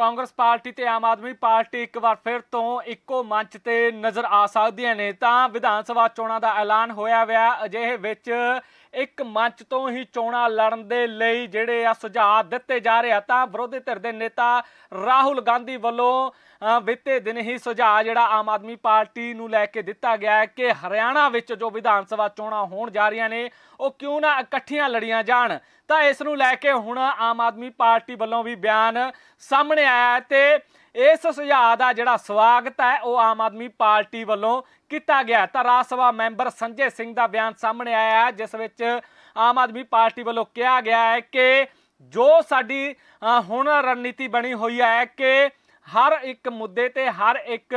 Congress party ਤੇ ਆਮ Aadmi party ਇੱਕ ਵਾਰ ਫਿਰ ਤੋਂ ਇੱਕੋ ਮੰਚ ਤੇ ਨਜ਼ਰ ਆ ਸਕਦੀਆਂ ਨੇ। ਤਾਂ ਵਿਧਾਨ ਸਭਾ ਚੋਣਾਂ ਦਾ ਐਲਾਨ ਹੋਇਆ ਵਿਆ, ਅਜਿਹੇ ਵਿੱਚ ਇੱਕ ਮੰਚ ਤੋਂ ਹੀ ਚੋਣਾਂ ਲੜਨ ਦੇ ਲਈ ਜਿਹੜੇ ਆ ਸੁਝਾਅ ਦਿੱਤੇ ਜਾ ਰਹੇ ਆ। ਤਾਂ ਵਿਰੋਧੀ ਧਿਰ ਦੇ ਨੇਤਾ ਰਾਹੁਲ ਗਾਂਧੀ ਵੱਲੋਂ ਬੀਤੇ ਦਿਨ ਹੀ ਸੁਝਾਅ ਜਿਹੜਾ ਆਮ ਆਦਮੀ ਪਾਰਟੀ ਨੂੰ ਲੈ ਕੇ ਦਿੱਤਾ ਗਿਆ ਕਿ ਹਰਿਆਣਾ ਵਿੱਚ ਜੋ ਵਿਧਾਨ ਸਭਾ ਚੋਣਾਂ ਹੋਣ ਜਾ ਰਹੀਆਂ ਨੇ, ਉਹ ਕਿਉਂ ਨਾ ਇਕੱਠੀਆਂ ਲੜੀਆਂ ਜਾਣ। ਤਾਂ ਇਸ ਨੂੰ ਲੈ ਕੇ ਹੁਣ ਆਮ ਆਦਮੀ ਪਾਰਟੀ ਵੱਲੋਂ ਵੀ ਬਿਆਨ ਸਾਹਮਣੇ ਆਇਆ ਹੈ ਤੇ ਇਸ ਸੁਝਾਅ ਦਾ ਜਿਹੜਾ ਸਵਾਗਤ ਹੈ, ਉਹ ਆਮ ਆਦਮੀ ਪਾਰਟੀ ਵੱਲੋਂ ਕੀਤਾ ਗਿਆ ਤਾਂ ਰਾਜ ਸਭਾ ਮੈਂਬਰ ਸੰਜੇ ਸਿੰਘ ਦਾ ਬਿਆਨ ਸਾਹਮਣੇ ਆਇਆ ਹੈ, ਜਿਸ ਵਿੱਚ ਆਮ ਆਦਮੀ ਪਾਰਟੀ ਵੱਲੋਂ ਕਿਹਾ ਗਿਆ ਹੈ ਕਿ ਜੋ ਸਾਡੀ ਹੁਣ ਰਣਨੀਤੀ ਬਣੀ ਹੋਈ ਹੈ ਕਿ ਹਰ ਇੱਕ ਮੁੱਦੇ ਤੇ ਹਰ ਇੱਕ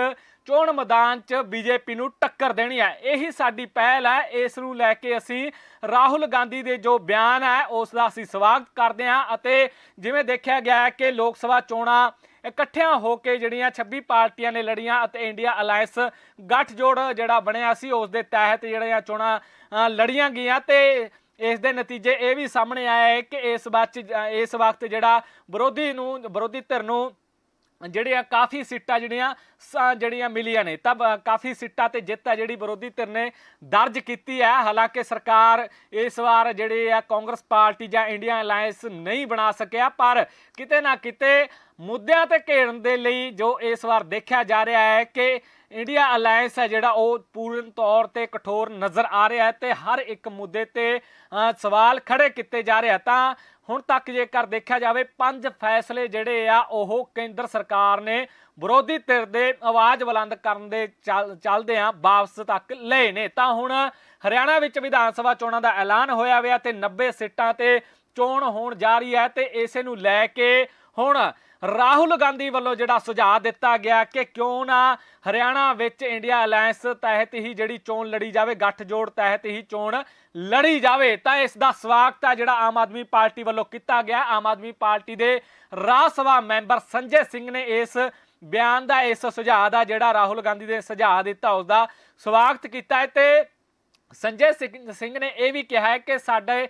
ਚੋਣ ਮੈਦਾਨ 'ਚ ਬੀਜੇਪੀ ਨੂੰ ਟੱਕਰ ਦੇਣੀ ਹੈ। ਇਹੀ ਸਾਡੀ ਪਹਿਲ ਹੈ। ਇਸ ਨੂੰ ਲੈ ਕੇ ਅਸੀਂ ਰਾਹੁਲ ਗਾਂਧੀ ਦੇ ਜੋ ਬਿਆਨ ਹੈ, ਉਸ ਦਾ ਅਸੀਂ ਸਵਾਗਤ ਕਰਦੇ ਹਾਂ ਅਤੇ ਜਿਵੇਂ ਦੇਖਿਆ ਗਿਆ ਕਿ ਲੋਕ ਸਭਾ ਚੋਣਾਂ ਇਕੱਠਿਆਂ ਹੋ ਕੇ ਜਿਹੜੀਆਂ 26 ਪਾਰਟੀਆਂ ਨੇ ਲੜੀਆਂ ਅਤੇ ਇੰਡੀਆ ਅਲਾਈਅੰਸ ਗੱਠਜੋੜ ਜਿਹੜਾ ਬਣਿਆ ਸੀ, ਉਸ ਦੇ ਤਹਿਤ ਜਿਹੜੀਆਂ ਚੋਣਾਂ ਲੜੀਆਂ ਗਈਆਂ ਤੇ ਇਸ ਦੇ ਨਤੀਜੇ ਇਹ ਵੀ ਸਾਹਮਣੇ ਆਇਆ ਹੈ ਕਿ ਇਸ ਵਕਤ ਇਸ ਵਕਤ ਜਿਹੜਾ ਵਿਰੋਧੀ ਨੂੰ, ਵਿਰੋਧੀ ਧਿਰ ਨੂੰ ਜਿਹੜੀਆਂ ਕਾਫੀ ਸੀਟਾਂ ਜਿਹੜੀਆਂ ਸ- ਜਿਹੜੀਆਂ ਮਿਲੀਆਂ ਨੇ, ਤਾਂ ਕਾਫੀ ਸੀਟਾਂ ਤੇ ਜਿੱਤ ਹੈ ਜਿਹੜੀ ਵਿਰੋਧੀ ਧਿਰ ਨੇ ਦਰਜ ਕੀਤੀ ਹੈ ਹਾਲਾਂਕਿ ਸਰਕਾਰ ਇਸ ਵਾਰ ਜਿਹੜੇ ਆ ਕਾਂਗਰਸ ਪਾਰਟੀ ਜਾਂ ਇੰਡੀਆ ਅਲਾਈਅੰਸ ਨਹੀਂ ਬਣਾ ਸਕਿਆ, ਪਰ ਕਿਤੇ ਨਾ ਕਿਤੇ ਮੁੱਦਿਆਂ ਤੇ ਘੇਰਨ ਦੇ ਲਈ ਜੋ ਇਸ ਵਾਰ ਦੇਖਿਆ ਜਾ ਰਿਹਾ ਹੈ ਕਿ ਇੰਡੀਆ ਅਲਾਈਅੰਸ ਹੈ ਜਿਹੜਾ ਉਹ ਪੂਰਨ ਤੌਰ ਤੇ ਕਠੋਰ ਨਜ਼ਰ ਆ ਰਿਹਾ ਹੈ ਤੇ ਹਰ ਇੱਕ ਮੁੱਦੇ ਤੇ ਸਵਾਲ ਖੜੇ ਕੀਤੇ ਜਾ ਰਿਹਾ ਤਾਂ ਹੁਣ ਤੱਕ ਜੇਕਰ ਦੇਖਿਆ ਜਾਵੇ, ਪੰਜ ਫੈਸਲੇ ਜਿਹੜੇ ਆ, ਉਹ ਕੇਂਦਰ ਸਰਕਾਰ ਨੇ ਵਿਰੋਧੀ ਧਿਰ ਦੇ ਆਵਾਜ਼ ਬੁਲੰਦ ਕਰਨ ਦੇ ਚੱਲ- ਚੱਲਦੇ ਆ ਵਾਪਸ ਤੱਕ ਲਏ ਨੇ। ਤਾਂ ਹੁਣ ਹਰਿਆਣਾ ਵਿੱਚ ਵਿਧਾਨ ਸਭਾ ਚੋਣਾਂ ਦਾ ਐਲਾਨ ਹੋਇਆ ਹੋਇਆ ਤੇ 90 ਸੀਟਾਂ ਤੇ ਚੋਣ ਹੋਣ ਜਾ ਰਹੀ ਹੈ ਤੇ ਇਸੇ ਨੂੰ ਲੈ ਕੇ ਹੁਣ ਰਾਹੁਲ ਗਾਂਧੀ ਵੱਲੋਂ ਜਿਹੜਾ ਸੁਝਾਅ ਦਿੱਤਾ ਗਿਆ ਕਿ ਕਿਉਂ ਨਾ ਹਰਿਆਣਾ ਵਿੱਚ ਇੰਡੀਆ ਅਲਾਈਅੰਸ ਤਹਿਤ ਹੀ ਜਿਹੜੀ ਚੋਣ ਲੜੀ ਜਾਵੇ, ਗੱਠਜੋੜ ਤਹਿਤ ਹੀ ਚੋਣ ਲੜੀ ਜਾਵੇ, ਤਾਂ ਇਸ ਦਾ ਸਵਾਗਤ ਹੈ ਜਿਹੜਾ ਆਮ ਆਦਮੀ ਪਾਰਟੀ ਵੱਲੋਂ ਕੀਤਾ ਗਿਆ। ਆਮ ਆਦਮੀ ਪਾਰਟੀ ਦੇ ਰਾਜ ਸਭਾ ਮੈਂਬਰ ਸੰਜੇ ਸਿੰਘ ਨੇ ਇਸ ਬਿਆਨ ਦਾ, ਇਸ ਸੁਝਾਅ ਦਾ, ਜਿਹੜਾ ਰਾਹੁਲ ਗਾਂਧੀ ਦੇ ਸੁਝਾਅ ਦਿੱਤਾ, ਉਸ ਦਾ ਸਵਾਗਤ ਕੀਤਾ ਹੈ ਤੇ ਸੰਜੇ ਸਿੰਘ ਸਿੰਘ ਨੇ ਇਹ ਵੀ ਕਿਹਾ ਹੈ ਕਿ ਸਾਡੇ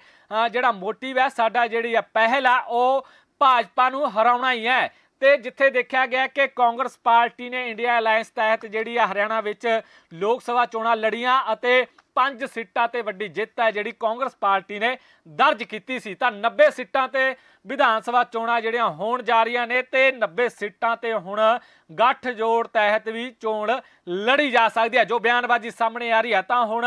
ਜਿਹੜਾ ਮੋਟਿਵ ਹੈ, ਸਾਡਾ ਜਿਹੜੀ ਆ ਪਹਿਲ ਆ, ਉਹ ਭਾਜਪਾ ਨੂੰ ਹਰਾਉਣਾ ਹੀ ਹੈ। ਤੇ ਜਿੱਥੇ ਦੇਖਿਆ ਗਿਆ ਕਿ ਕਾਂਗਰਸ ਪਾਰਟੀ ਨੇ ਇੰਡੀਆ ਅਲਾਈਅੰਸ ਤਹਿਤ ਜਿਹੜੀ ਆ ਹਰਿਆਣਾ ਵਿੱਚ ਲੋਕ ਸਭਾ ਚੋਣਾਂ ਲੜੀਆਂ ਅਤੇ ਪੰਜ ਸੀਟਾਂ ਤੇ ਵੱਡੀ ਜਿੱਤ ਹੈ, ਜਿਹੜੀ ਕਾਂਗਰਸ ਪਾਰਟੀ ਨੇ ਦਰਜ ਕੀਤੀ ਸੀ। ਤਾਂ 90 ਸੀਟਾਂ ਤੇ ਵਿਧਾਨ ਸਭਾ ਚੋਣਾਂ ਜਿਹੜੀਆਂ ਹੋਣ ਜਾ ਰਹੀਆਂ ਨੇ ਤੇ 90 ਸੀਟਾਂ ਤੇ ਹੁਣ ਗੱਠ ਜੋੜ ਤਹਿਤ ਵੀ ਚੋਣ ਲੜੀ ਜਾ ਸਕਦੀ ਹੈ। ਜੋ ਬਿਆਨਬਾਜ਼ੀ ਸਾਹਮਣੇ ਆ ਰਹੀ ਹੈ, ਤਾਂ ਹੁਣ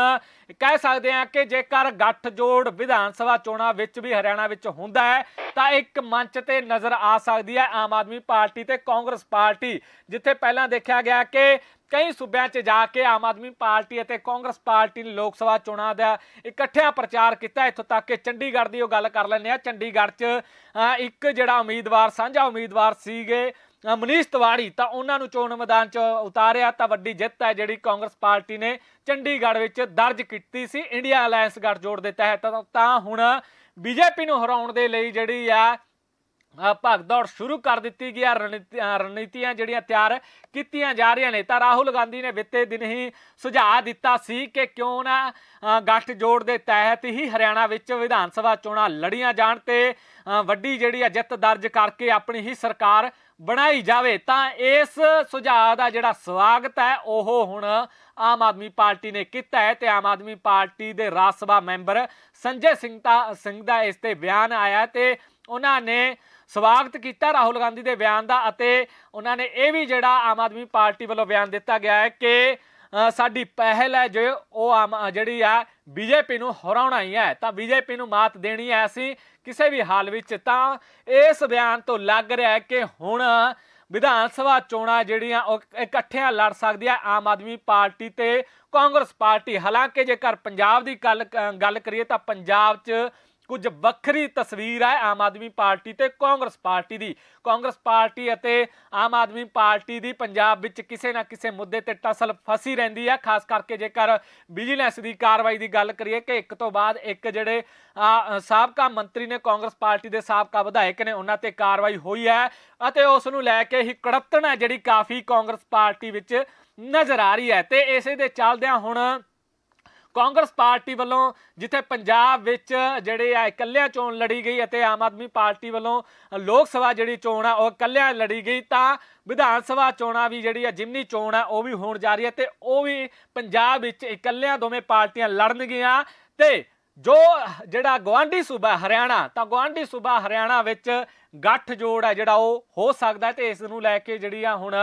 ਕਹਿ ਸਕਦੇ ਹਾਂ ਕਿ ਜੇਕਰ ਗੱਠ ਜੋੜ ਵਿਧਾਨ ਸਭਾ ਚੋਣਾਂ ਵਿੱਚ ਵੀ ਹਰਿਆਣਾ ਵਿੱਚ ਹੁੰਦਾ ਹੈ, ਤਾਂ ਇੱਕ ਮੰਚ ਤੇ ਨਜ਼ਰ ਆ ਸਕਦੀ ਹੈ ਆਮ ਆਦਮੀ ਪਾਰਟੀ ਤੇ ਕਾਂਗਰਸ ਪਾਰਟੀ, ਜਿੱਥੇ ਪਹਿਲਾਂ ਦੇਖਿਆ ਗਿਆ ਕਿ ਕਈ ਸੂਬਿਆਂ 'ਚ ਜਾ ਕੇ ਆਮ ਆਦਮੀ ਪਾਰਟੀ ਅਤੇ ਕਾਂਗਰਸ ਪਾਰਟੀ ਨੇ ਲੋਕ ਸਭਾ ਚੋਣਾਂ ਦਾ ਇਕੱਠਿਆਂ ਪ੍ਰਚਾਰ ਕੀਤਾ। ਇੱਥੋਂ ਤੱਕ ਕਿ ਚੰਡੀਗੜ੍ਹ ਦੀ ਉਹ ਗੱਲ ਕਰ ਲੈਂਦੇ ਆ ਚੰਡੀਗੜ੍ਹ 'ਚ ਇੱਕ ਜਿਹੜਾ ਉਮੀਦਵਾਰ, ਸਾਂਝਾ ਉਮੀਦਵਾਰ ਸੀਗੇ ਮਨੀਸ਼ ਤਿਵਾੜੀ ਤਾਂ ਉਹਨਾਂ ਨੂੰ ਚੋਣ ਮੈਦਾਨ 'ਚ ਉਤਾਰਿਆ। ਤਾਂ ਵੱਡੀ ਜਿੱਤ ਹੈ ਜਿਹੜੀ ਕਾਂਗਰਸ ਪਾਰਟੀ ਨੇ ਚੰਡੀਗੜ੍ਹ ਵਿੱਚ ਦਰਜ ਕੀਤੀ ਸੀ। ਇੰਡੀਆ ਅਲਾਈਅੰਸ ਗੱਠਜੋੜ ਦੇ ਤਹਿਤ ਤਾਂ- ਤਾਂ ਹੁਣ ਬੀਜੇਪੀ ਨੂੰ ਹਰਾਉਣ ਦੇ ਲਈ ਜਿਹੜੀ ਆ ਭਗਦੌੜ ਸ਼ੁਰੂ ਕਰ ਦਿੱਤੀ ਗਈ ਆ ਰਣਨੀਤੀ- ਰਣਨੀਤੀਆਂ ਜਿਹੜੀਆਂ ਤਿਆਰ ਕੀਤੀਆਂ ਜਾ ਰਹੀਆਂ ਨੇ। ਤਾਂ ਰਾਹੁਲ ਗਾਂਧੀ ਨੇ ਬਿੱਤੇ ਦਿਨ ਹੀ ਸੁਝਾਅ ਦਿੱਤਾ ਸੀ ਕਿ ਕਿਉਂ ਨਾ ਅ, ਗੱਠ ਜੋੜ ਦੇ ਤਹਿਤ ਹੀ ਹਰਿਆਣਾ ਵਿੱਚ ਵਿਧਾਨ ਸਭਾ ਚੋਣਾਂ ਲੜੀਆਂ ਜਾਣ ਤੇ ਵੱਡੀ ਜਿਹੜੀ ਆ ਜਿੱਤ ਦਰਜ ਕਰਕੇ ਆਪਣੀ ਹੀ ਸਰਕਾਰ ਬਣਾਈ ਜਾਵੇ। ਤਾਂ ਇਸ ਸੁਝਾਅ ਦਾ ਜਿਹੜਾ ਸਵਾਗਤ ਹੈ ਉਹ ਹੁਣ ਆਮ ਆਦਮੀ ਪਾਰਟੀ ਨੇ ਕੀਤਾ ਹੈ ਤੇ ਆਮ ਆਦਮੀ ਪਾਰਟੀ ਦੇ ਰਾਜ ਸਭਾ ਮੈਂਬਰ ਸੰਜੇ ਸਿੰਘ ਸਿੰਘ ਦਾ ਇਸ ਤੇ ਬਿਆਨ ਆਇਆ ਤੇ ਉਹਨਾਂ ਨੇ ਸਵਾਗਤ ਕੀਤਾ ਰਾਹੁਲ ਗਾਂਧੀ ਦੇ ਬਿਆਨ ਦਾ ਅਤੇ ਉਹਨਾਂ ਨੇ ਇਹ ਵੀ ਜਿਹੜਾ ਆਮ ਆਦਮੀ ਪਾਰਟੀ ਵੱਲੋਂ ਬਿਆਨ ਦਿੱਤਾ ਗਿਆ ਹੈ ਕਿ ਸਾਡੀ ਪਹਿਲ ਹੈ ਜੋ ਉਹ ਆਮ ਜਿਹੜੀ ਆ ਬੀਜੇਪੀ ਨੂੰ ਹਰਾਉਣਾ ਹੀ ਹੈ, ਤਾਂ ਬੀਜੇਪੀ ਨੂੰ ਮਾਤ ਦੇਣੀ ਹੈ ਅਸੀਂ ਕਿਸੇ ਵੀ ਹਾਲ ਵਿੱਚ। ਤਾਂ ਇਸ ਬਿਆਨ ਤੋਂ ਲੱਗ ਰਿਹਾ ਹੈ ਕਿ ਹੁਣ ਵਿਧਾਨ ਸਭਾ ਚੋਣਾਂ ਜਿਹੜੀਆਂ ਉਹ ਇਕੱਠਿਆਂ ਲੜ ਸਕਦੀ ਹੈ ਆਮ ਆਦਮੀ ਪਾਰਟੀ ਤੇ ਕਾਂਗਰਸ ਪਾਰਟੀ। ਹਾਲਾਂਕਿ ਜੇਕਰ ਪੰਜਾਬ ਦੀ ਗੱਲ ਗੱਲ ਕਰੀਏ ਤਾਂ ਪੰਜਾਬ 'ਚ ਕੁਝ ਵੱਖਰੀ ਤਸਵੀਰ ਹੈ ਆਮ ਆਦਮੀ ਪਾਰਟੀ ਤੇ ਕਾਂਗਰਸ ਪਾਰਟੀ ਦੀ। ਕਾਂਗਰਸ ਪਾਰਟੀ ਅਤੇ ਆਮ ਆਦਮੀ ਪਾਰਟੀ ਦੀ ਪੰਜਾਬ ਵਿੱਚ ਕਿਸੇ ਨਾ ਕਿਸੇ ਮੁੱਦੇ ਤੇ ਟਸਲ ਫਸੀ ਰਹਿੰਦੀ ਹੈ। ਖਾਸ ਕਰਕੇ ਜੇਕਰ ਵਿਜੀਲੈਂਸ ਦੀ ਕਾਰਵਾਈ ਦੀ ਗੱਲ ਕਰੀਏ ਕਿ ਇੱਕ ਤੋਂ ਬਾਅਦ ਇੱਕ ਜਿਹੜੇ ਸਾਬਕਾ ਮੰਤਰੀ ਨੇ ਕਾਂਗਰਸ ਪਾਰਟੀ ਦੇ ਸਾਬਕਾ ਵਿਧਾਇਕ ਨੇ ਉਹਨਾਂ ਤੇ ਕਾਰਵਾਈ ਹੋਈ ਹੈ ਅਤੇ ਉਸ ਨੂੰ ਲੈ ਕੇ ਹੀ ਕੜਪਤਣ ਹੈ ਜਿਹੜੀ ਕਾਫੀ ਕਾਂਗਰਸ ਪਾਰਟੀ ਵਿੱਚ ਨਜ਼ਰ ਆ ਰਹੀ ਹੈ। ਤੇ ਇਸੇ ਦੇ ਚੱਲਦਿਆਂ ਹੁਣ ਕਾਂਗਰਸ ਪਾਰਟੀ ਵੱਲੋਂ, ਜਿੱਥੇ ਪੰਜਾਬ ਵਿੱਚ ਜਿਹੜੇ ਆ ਇਕੱਲਿਆਂ ਚੋਣ ਲੜੀ ਗਈ ਅਤੇ ਆਮ ਆਦਮੀ ਪਾਰਟੀ ਵੱਲੋਂ ਲੋਕ ਸਭਾ ਜਿਹੜੀ ਚੋਣ ਆ, ਉਹ ਇਕੱਲਿਆਂ ਲੜੀ ਗਈ, ਤਾਂ ਵਿਧਾਨ ਸਭਾ ਚੋਣਾਂ ਵੀ ਜਿਹੜੀ ਆ ਜਿਮਨੀ ਚੋਣ ਆ, ਉਹ ਵੀ ਹੋਣ ਜਾ ਰਹੀ ਹੈ ਤੇ ਉਹ ਵੀ ਪੰਜਾਬ ਵਿੱਚ ਇਕੱਲਿਆਂ ਦੋਵੇਂ ਪਾਰਟੀਆਂ ਲੜਨਗੀਆਂ ਤੇ ਜੋ ਜਿਹੜਾ ਗਵਾਂਢੀ ਸੂਬਾ ਹਰਿਆਣਾ, ਤਾਂ ਗਵਾਂਢੀ ਸੂਬਾ ਹਰਿਆਣਾ ਵਿੱਚ ਗੱਠ ਜੋੜ ਹੈ ਜਿਹੜਾ ਉਹ ਹੋ ਸਕਦਾ ਹੈ ਤੇ ਇਸ ਨੂੰ ਲੈ ਕੇ ਜਿਹੜੀਆਂ ਹੁਣ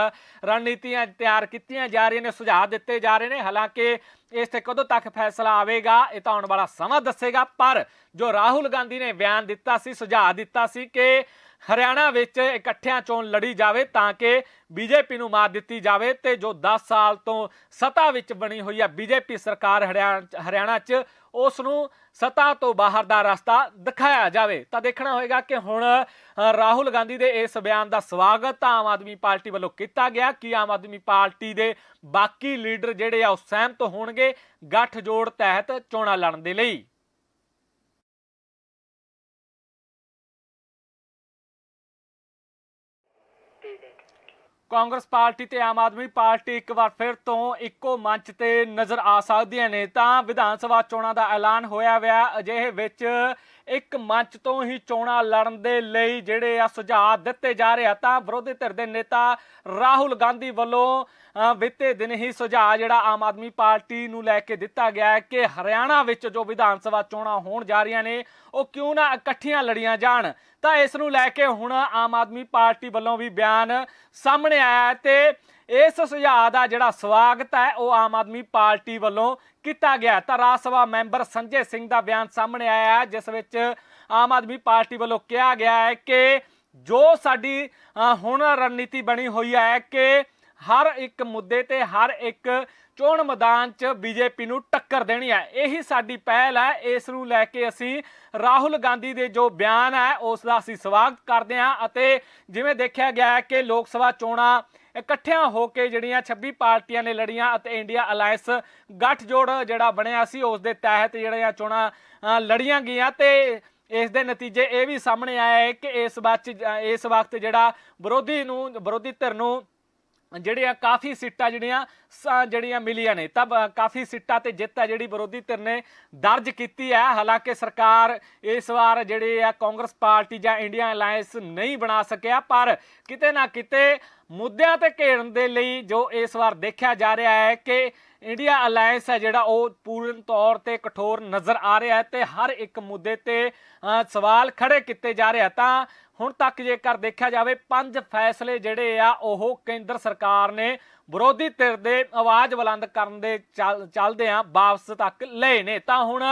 ਰਣਨੀਤੀਆਂ ਤਿਆਰ ਕੀਤੀਆਂ ਜਾ ਰਹੀਆਂ ਨੇ, ਸੁਝਾਅ ਦਿੱਤੇ ਜਾ ਰਹੇ ਨੇ। ਹਾਲਾਂਕਿ ਇਸ ਤੇ ਕਦੋਂ ਤੱਕ ਫੈਸਲਾ ਆਵੇਗਾ, ਇਹ ਤਾਂ ਆਉਣ ਵਾਲਾ ਸਮਾਂ ਦੱਸੇਗਾ। ਪਰ ਜੋ ਰਾਹੁਲ ਗਾਂਧੀ ਨੇ ਬਿਆਨ ਦਿੱਤਾ ਸੀ, ਸੁਝਾਅ ਦਿੱਤਾ ਸੀ ਕਿ ਹਰਿਆਣਾ ਵਿੱਚ ਇਕੱਠਿਆਂ ਚੋਣ ਲੜੀ ਜਾਵੇ ਤਾਂ ਕਿ ਬੀਜੇਪੀ ਨੂੰ ਮਾਰ ਦਿੱਤੀ ਜਾਵੇ ਤੇ ਜੋ 10 ਸਾਲ ਤੋਂ ਸੱਤਾ ਵਿੱਚ ਬਣੀ ਹੋਈ ਹੈ ਬੀਜੇਪੀ ਸਰਕਾਰ ਹਰਿਆਣਾ ਹਰਿਆਣਾ 'ਚ, ਉਸ ਨੂੰ ਸੱਤਾ ਤੋਂ ਬਾਹਰ ਦਾ ਰਸਤਾ ਦਿਖਾਇਆ ਜਾਵੇ। ਤਾਂ ਦੇਖਣਾ ਹੋਏਗਾ ਕਿ ਹੁਣ ਰਾਹੁਲ ਗਾਂਧੀ ਦੇ ਇਸ ਬਿਆਨ ਦਾ ਸਵਾਗਤ ਆਮ ਆਦਮੀ ਪਾਰਟੀ ਵੱਲੋਂ ਕੀਤਾ ਗਿਆ। ਕਿ ਆਮ ਆਦਮੀ ਪਾਰਟੀ ਦੇ ਬਾਕੀ ਲੀਡਰ ਜਿਹੜੇ ਆ ਉਹ ਸਹਿਮਤ ਹੋਣਗੇ? ਗੱਠ ਜੋੜ ਤਹਿਤ ਚੋਣਾਂ ਲੜਨ ਦੇ ਲਈ। ਕਾਂਗਰਸ ਪਾਰਟੀ ਤੇ ਆਮ ਆਦਮੀ ਪਾਰਟੀ ਇੱਕ ਵਾਰ ਫਿਰ ਤੋਂ ਇੱਕੋ ਮੰਚ ਤੇ ਨਜ਼ਰ ਆ ਸਕਦੀਆਂ ਨੇ। ਤਾਂ ਵਿਧਾਨ ਸਭਾ ਚੋਣਾਂ ਦਾ ਐਲਾਨ ਹੋਇਆ ਹੋਇਆ ਅਜਿਹੇ ਵਿੱਚ ਇੱਕ ਮੰਚ ਤੋਂ ਹੀ ਚੋਣਾਂ ਲੜਨ ਦੇ ਲਈ ਜਿਹੜੇ ਆ ਸੁਝਾਅ ਦਿੱਤੇ ਜਾ ਰਹੇ ਆ ਤਾਂ ਵਿਰੋਧੀ ਧਿਰ ਦੇ ਨੇਤਾ ਰਾਹੁਲ ਗਾਂਧੀ ਵੱਲੋਂ ਅ, ਬੀਤੇ ਦਿਨ ਹੀ ਸੁਝਾਅ ਜਿਹੜਾ ਆਮ ਆਦਮੀ ਪਾਰਟੀ ਨੂੰ ਲੈ ਕੇ ਦਿੱਤਾ ਗਿਆ ਹੈ ਕਿ ਹਰਿਆਣਾ ਵਿੱਚ ਜੋ ਵਿਧਾਨ ਸਭਾ ਚੋਣਾਂ ਹੋਣ ਜਾ ਰਹੀਆਂ ਨੇ ਉਹ ਕਿਉਂ ਨਾ ਇਕੱਠੀਆਂ ਲੜੀਆਂ ਜਾਣ? ਤਾਂ ਇਸ ਨੂੰ ਲੈ ਕੇ ਹੁਣ ਆਮ ਆਦਮੀ ਪਾਰਟੀ ਵੱਲੋਂ ਵੀ ਬਿਆਨ ਸਾਹਮਣੇ ਆਇਆ ਹੈ ਤੇ ਇਸ ਸੁਝਾਅ ਦਾ ਜਿਹੜਾ ਸਵਾਗਤ ਹੈ ਉਹ ਆਮ ਆਦਮੀ ਪਾਰਟੀ ਵੱਲੋਂ ਕੀਤਾ ਗਿਆ ਤਾਂ ਰਾਜ ਸਭਾ ਮੈਂਬਰ ਸੰਜੇ ਸਿੰਘ ਦਾ ਬਿਆਨ ਸਾਹਮਣੇ ਆਇਆ ਹੈ ਜਿਸ ਵਿੱਚ ਆਮ ਆਦਮੀ ਪਾਰਟੀ ਵੱਲੋਂ ਕਿਹਾ ਗਿਆ ਹੈ ਕਿ ਜੋ ਸਾਡੀ ਅ, ਹੁਣ ਰਣਨੀਤੀ ਬਣੀ ਹੋਈ ਹੈ ਕਿ ਹਰ ਇੱਕ ਮੁੱਦੇ ਤੇ ਹਰ ਇੱਕ ਚੋਣ ਮੈਦਾਨ 'ਚ ਬੀਜੇਪੀ ਨੂੰ ਟੱਕਰ ਦੇਣੀ ਹੈ। ਇਹੀ ਸਾਡੀ ਪਹਿਲ ਹੈ। ਇਸ ਨੂੰ ਲੈ ਕੇ ਅਸੀਂ ਰਾਹੁਲ ਗਾਂਧੀ ਦੇ ਜੋ ਬਿਆਨ ਹੈ, ਉਸ ਦਾ ਅਸੀਂ ਸਵਾਗਤ ਕਰਦੇ ਹਾਂ ਅਤੇ ਜਿਵੇਂ ਦੇਖਿਆ ਗਿਆ ਕਿ ਲੋਕ ਸਭਾ ਚੋਣਾਂ ਇਕੱਠਿਆਂ ਹੋ ਕੇ ਜਿਹੜੀਆਂ 26 ਪਾਰਟੀਆਂ ਨੇ ਲੜੀਆਂ ਅਤੇ ਇੰਡੀਆ ਅਲਾਈਅੰਸ ਗੱਠਜੋੜ ਜਿਹੜਾ ਬਣਿਆ ਸੀ, ਉਸ ਦੇ ਤਹਿਤ ਜਿਹੜੀਆਂ ਚੋਣਾਂ ਲੜੀਆਂ ਗਈਆਂ ਤੇ ਇਸ ਦੇ ਨਤੀਜੇ ਇਹ ਵੀ ਸਾਹਮਣੇ ਆਇਆ ਹੈ ਕਿ ਇਸ ਵਕਤ ਇਸ ਵਕਤ ਜਿਹੜਾ ਵਿਰੋਧੀ ਨੂੰ, ਵਿਰੋਧੀ ਧਿਰ ਨੂੰ ਜਿਹੜੀਆਂ ਕਾਫੀ ਸੀਟਾਂ ਜਿਹੜੀਆਂ ਸ- ਜਿਹੜੀਆਂ ਮਿਲੀਆਂ ਨੇ। ਤਾਂ ਕਾਫੀ ਸੀਟਾਂ ਤੇ ਜਿੱਤ ਹੈ ਜਿਹੜੀ ਵਿਰੋਧੀ ਧਿਰ ਨੇ ਦਰਜ ਕੀਤੀ ਹੈ ਹਾਲਾਂਕਿ ਸਰਕਾਰ ਇਸ ਵਾਰ ਜਿਹੜੇ ਆ ਕਾਂਗਰਸ ਪਾਰਟੀ ਜਾਂ ਇੰਡੀਆ ਅਲਾਈਅੰਸ ਨਹੀਂ ਬਣਾ ਸਕਿਆ, ਪਰ ਕਿਤੇ ਨਾ ਕਿਤੇ ਮੁੱਦਿਆਂ ਤੇ ਘੇਰਨ ਦੇ ਲਈ ਜੋ ਇਸ ਵਾਰ ਦੇਖਿਆ ਜਾ ਰਿਹਾ ਹੈ ਕਿ ਇੰਡੀਆ ਅਲਾਈਅੰਸ ਹੈ ਜਿਹੜਾ ਉਹ ਪੂਰਨ ਤੌਰ ਤੇ ਕਠੋਰ ਨਜ਼ਰ ਆ ਰਿਹਾ ਹੈ ਤੇ ਹਰ ਇੱਕ ਮੁੱਦੇ ਤੇ ਸਵਾਲ ਖੜੇ ਕੀਤੇ ਜਾ ਰਹੇ ਆ। ਤਾਂ ਹੁਣ ਤੱਕ ਜੇਕਰ ਦੇਖਿਆ ਜਾਵੇ, ਪੰਜ ਫੈਸਲੇ ਜਿਹੜੇ ਆ, ਉਹ ਕੇਂਦਰ ਸਰਕਾਰ ਨੇ ਵਿਰੋਧੀ ਧਿਰ ਦੇ ਆਵਾਜ਼ ਬੁਲੰਦ ਕਰਨ ਦੇ ਚੱਲ- ਚੱਲਦੇ ਆ ਵਾਪਸ ਤੱਕ ਲਏ ਨੇ। ਤਾਂ ਹੁਣ